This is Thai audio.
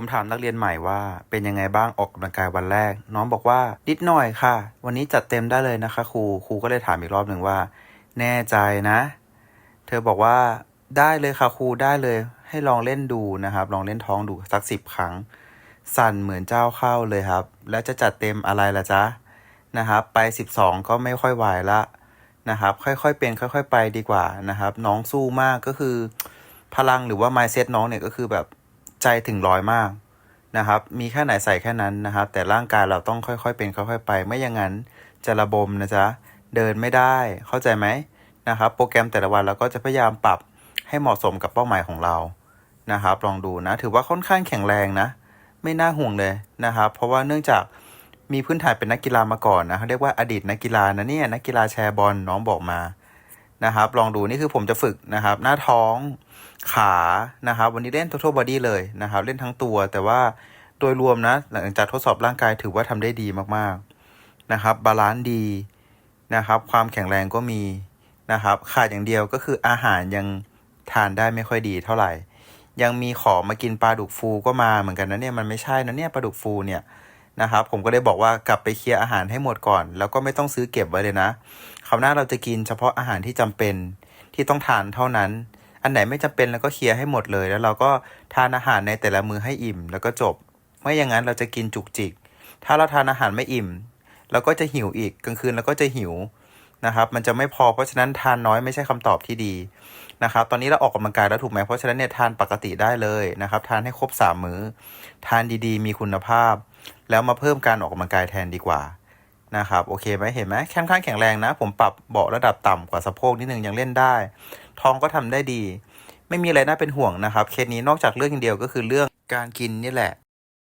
ผมถามนักเรียนใหม่ว่า เป็นยังไงบ้างออกกำลังกายวันแรก น้องบอกว่านิดหน่อยค่ะ วันนี้จัดเต็มได้เลยนะคะครูครูก็เลยถามอีกรอบหนึ่งว่า แน่ใจนะ เธอบอกว่าได้เลยค่ะครูได้เลย ให้ลองเล่นดูนะครับ ลองเล่นท้องดูสักสิบครั้ง สั่นเหมือนเจ้าเข้าเลยครับ แล้วจะจัดเต็มอะไรล่ะจ๊ะนะครับ ไปสิบสองก็ไม่ค่อยไหวละนะครับ ค่อยๆเป็นค่อย ๆ ไปดีกว่านะครับ น้องสู้มากก็คือ พลังหรือว่า mindset น้องเนี่ยก็คือแบบ ใจถึงร้อยมากนะครับ มีแค่ไหนใส่แค่นั้นนะครับ แต่ร่างกายเราต้องค่อยๆ เป็นค่อยๆไป ไม่อย่างนั้นจะระบมนะจ๊ะ เดินไม่ได้ เข้าใจไหมนะครับ โปรแกรมแต่ละวันเราก็จะพยายามปรับให้เหมาะสมกับเป้าหมายของเรา นะครับ ลองดูนะ ถือว่าค่อนข้างแข็งแรงนะ ไม่น่าห่วงเลยนะครับ เพราะว่าเนื่องจากมีพื้นฐานเป็นนักกีฬามาก่อนนะเขาเรียกว่าอดีตนักกีฬานะเนี่ย นักกีฬาแชร์บอลน้องบอกมา นะครับ ลองดูนี่คือผมจะฝึกนะครับ หน้าท้องขานะครับ วันนี้เล่น total body เลยนะครับ เล่นทั้งตัว แต่ว่าโดยรวมนะ หลังจากทดสอบร่างกายถือว่าทำได้ดีมากๆนะครับ บาลานซ์ดีนะครับ ความแข็งแรงก็มีนะครับ ขาดอย่างเดียวก็คืออาหารยังทานได้ไม่ค่อยดีเท่าไหร่ ยังมีขอมากินปลาดุกฟูก็มาเหมือนกันนะเนี่ยมันไม่ใช่นะเนี่ยปลาดุกฟูเนี่ย นะครับผมก็ได้บอกว่ากลับไปเคลียร์อาหารให้หมดก่อน แล้วก็ไม่ต้องซื้อเก็บไว้เลยนะคราวหน้าเราจะกินเฉพาะอาหารที่จำเป็นที่ต้องทานเท่านั้น อันไหนไม่จำเป็นแล้วก็เคลียร์ให้หมดเลย แล้วเราก็ทานอาหารในแต่ละมื้อให้อิ่ม แล้วก็จบ ไม่อย่างนั้นเราจะกินจุกจิก ถ้าเราทานอาหารไม่อิ่มเราก็จะหิวอีกกลางคืนเราก็จะหิวนะครับ มันจะไม่พอเพราะฉะนั้นทานน้อยไม่ใช่คำตอบที่ดีนะครับ ตอนนี้เราออกกำลังกายแล้วถูกไหมเพราะฉะนั้นเนี่ยทานปกติได้เลยนะครับ ทานให้ครบสามมื้อ ทานดีๆ มีคุณภาพ แล้วมาเพิ่มการออกกำลังกายแทนดีกว่านะครับโอเคไหมเห็นไหมค่ข้างแข็งแรงนะ ผมปรับเบาะระดับต่ำกว่าสะโพกนิดนึงยังเล่นได้ ท้องก็ทำได้ดี ไม่มีอะไรน่าเป็นห่วงนะครับ เคสนี้นอกจากเรื่องอย่างเดียวก็คือเรื่องการกินนี่แหละ